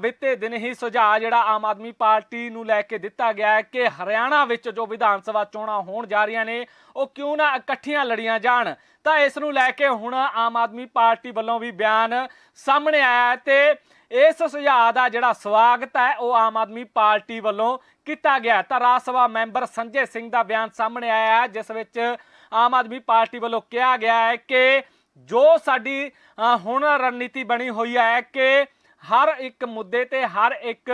ਬੀਤੇ ਦਿਨ ਹੀ ਸੁਝਾਅ ਜਿਹੜਾ ਆਮ ਆਦਮੀ ਪਾਰਟੀ ਨੂੰ ਲੈ ਕੇ ਦਿੱਤਾ ਗਿਆ ਕਿ ਹਰਿਆਣਾ ਵਿੱਚ ਜੋ ਵਿਧਾਨ ਸਭਾ ਚੋਣਾਂ ਹੋਣ ਜਾ ਰਹੀਆਂ ਨੇ, ਉਹ ਕਿਉਂ ਨਾ ਇਕੱਠੀਆਂ ਲੜੀਆਂ ਜਾਣ? ਤਾਂ ਇਸ ਨੂੰ ਲੈ ਕੇ ਹੁਣ ਆਮ ਆਦਮੀ ਪਾਰਟੀ ਵੱਲੋਂ ਵੀ ਬਿਆਨ ਸਾਹਮਣੇ ਆਇਆ ਹੈ ਤੇ ਇਸ ਸੁਝਾਅ ਦਾ ਜਿਹੜਾ ਸਵਾਗਤ ਹੈ, ਉਹ ਆਮ ਆਦਮੀ ਪਾਰਟੀ ਵੱਲੋਂ ਕੀਤਾ ਗਿਆ। ਤਾਂ ਰਾਜ ਸਭਾ ਮੈਂਬਰ ਸੰਜੇ ਸਿੰਘ ਦਾ ਬਿਆਨ ਸਾਹਮਣੇ ਆਇਆ ਹੈ, ਜਿਸ ਵਿੱਚ ਆਮ ਆਦਮੀ ਪਾਰਟੀ ਵੱਲੋਂ ਕਿਹਾ ਗਿਆ ਹੈ ਕਿ ਜੋ ਸਾਡੀ ਹੁਣ ਰਣਨੀਤੀ ਬਣੀ ਹੋਈ ਹੈ ਕਿ ਹਰ ਇੱਕ ਮੁੱਦੇ ਤੇ ਹਰ ਇੱਕ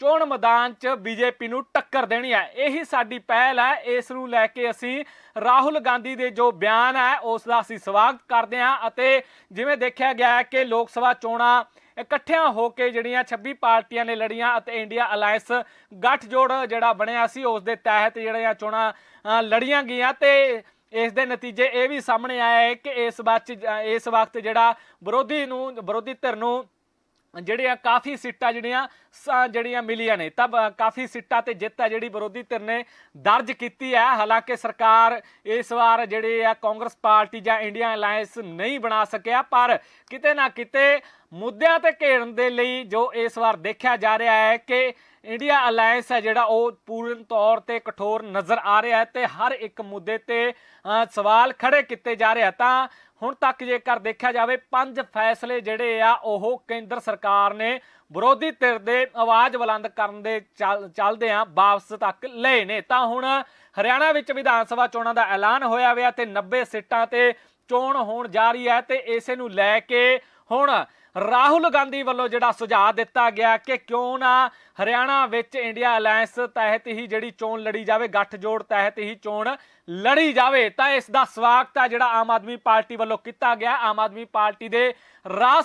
ਚੋਣ ਮੈਦਾਨ 'ਚ ਬੀਜੇਪੀ ਨੂੰ ਟੱਕਰ ਦੇਣੀ ਹੈ। ਇਹੀ ਸਾਡੀ ਪਹਿਲ ਹੈ। ਇਸ ਨੂੰ ਲੈ ਕੇ ਅਸੀਂ ਰਾਹੁਲ ਗਾਂਧੀ ਦੇ ਜੋ ਬਿਆਨ ਹੈ, ਉਸ ਦਾ ਅਸੀਂ ਸਵਾਗਤ ਕਰਦੇ ਹਾਂ ਅਤੇ ਜਿਵੇਂ ਦੇਖਿਆ ਗਿਆ ਕਿ ਲੋਕ ਸਭਾ ਚੋਣਾਂ ਇਕੱਠਿਆਂ ਹੋ ਕੇ ਜਿਹੜੀਆਂ 26 ਪਾਰਟੀਆਂ ਨੇ ਲੜੀਆਂ ਅਤੇ ਇੰਡੀਆ ਅਲਾਈਅੰਸ ਗੱਠਜੋੜ ਜਿਹੜਾ ਬਣਿਆ ਸੀ, ਉਸ ਦੇ ਤਹਿਤ ਜਿਹੜੀਆਂ ਚੋਣਾਂ ਲੜੀਆਂ ਗਈਆਂ ਤੇ ਇਸ ਦੇ ਨਤੀਜੇ ਇਹ ਵੀ ਸਾਹਮਣੇ ਆਇਆ ਹੈ ਕਿ ਇਸ ਵਕਤ ਇਸ ਵਕਤ ਜਿਹੜਾ ਵਿਰੋਧੀ ਨੂੰ, ਵਿਰੋਧੀ ਧਿਰ ਨੂੰ ਜਿਹੜੀਆਂ ਕਾਫੀ ਸੀਟਾਂ ਜਿਹੜੀਆਂ ਜਿਹੜੀਆਂ ਮਿਲੀਆਂ ਨੇ, ਤਾਂ ਕਾਫੀ ਸੀਟਾਂ ਤੇ ਜਿੱਤ ਹੈ ਜਿਹੜੀ ਵਿਰੋਧੀ ਧਿਰ ਨੇ ਦਰਜ ਕੀਤੀ ਹੈ ਹਾਲਾਂਕਿ ਸਰਕਾਰ ਇਸ ਵਾਰ ਜਿਹੜੇ ਆ ਕਾਂਗਰਸ ਪਾਰਟੀ ਜਾਂ ਇੰਡੀਆ ਅਲਾਈਅੰਸ ਨਹੀਂ ਬਣਾ ਸਕਿਆ, ਪਰ ਕਿਤੇ ਨਾ ਕਿਤੇ ਮੁੱਦਿਆਂ ਤੇ ਘੇਰਨ ਦੇ ਲਈ ਜੋ ਇਸ ਵਾਰ ਦੇਖਿਆ ਜਾ ਰਿਹਾ ਹੈ ਕਿ ਇੰਡੀਆ ਅਲਾਈਅੰਸ ਹੈ ਜਿਹੜਾ ਉਹ ਪੂਰਨ ਤੌਰ ਤੇ ਕਠੋਰ ਨਜ਼ਰ ਆ ਰਿਹਾ ਹੈ ਤੇ ਹਰ ਇੱਕ ਮੁੱਦੇ ਤੇ ਸਵਾਲ ਖੜੇ ਕੀਤੇ ਜਾ ਰਹੇ ਆ। ਤਾਂ ਹੁਣ ਤੱਕ ਜੇਕਰ ਦੇਖਿਆ ਜਾਵੇ, ਪੰਜ ਫੈਸਲੇ ਜਿਹੜੇ ਆ, ਉਹ ਕੇਂਦਰ ਸਰਕਾਰ ਨੇ ਵਿਰੋਧੀ ਧਿਰ ਦੇ ਆਵਾਜ਼ ਬੁਲੰਦ ਕਰਨ ਦੇ ਚੱਲ- ਚੱਲਦੇ ਆ, ਵਾਪਸ ਤੱਕ ਲਏ ਨੇ। ਤਾਂ ਹੁਣ ਹਰਿਆਣਾ ਵਿੱਚ ਵਿਧਾਨ ਸਭਾ ਚੋਣਾਂ ਦਾ ਐਲਾਨ ਹੋਇਆ ਹੋਇਆ ਤੇ 90 ਸੀਟਾਂ ਤੇ ਚੋਣ ਹੋਣ ਜਾ ਰਹੀ ਹੈ ਤੇ ਇਸੇ ਨੂੰ ਲੈ ਕੇ ਹੁਣ ਰਾਹੁਲ ਗਾਂਧੀ ਵੱਲੋਂ ਜਿਹੜਾ ਸੁਝਾਅ ਦਿੱਤਾ ਗਿਆ ਕਿ ਕਿਉਂ ਨਾ ਹਰਿਆਣਾ ਵਿੱਚ ਇੰਡੀਆ ਅਲਾਈਅੰਸ ਤਹਿਤ ਹੀ ਜਿਹੜੀ ਚੋਣ ਲੜੀ ਜਾਵੇ, ਗੱਠਜੋੜ ਤਹਿਤ ਹੀ ਚੋਣ ਲੜੀ ਜਾਵੇ, ਤਾਂ ਇਸ ਦਾ ਸਵਾਗਤ ਆ ਜਿਹੜਾ ਆਮ ਆਦਮੀ ਪਾਰਟੀ ਵੱਲੋਂ ਕੀਤਾ ਗਿਆ। ਆਮ ਆਦਮੀ ਪਾਰਟੀ ਦੇ ਰਾਜ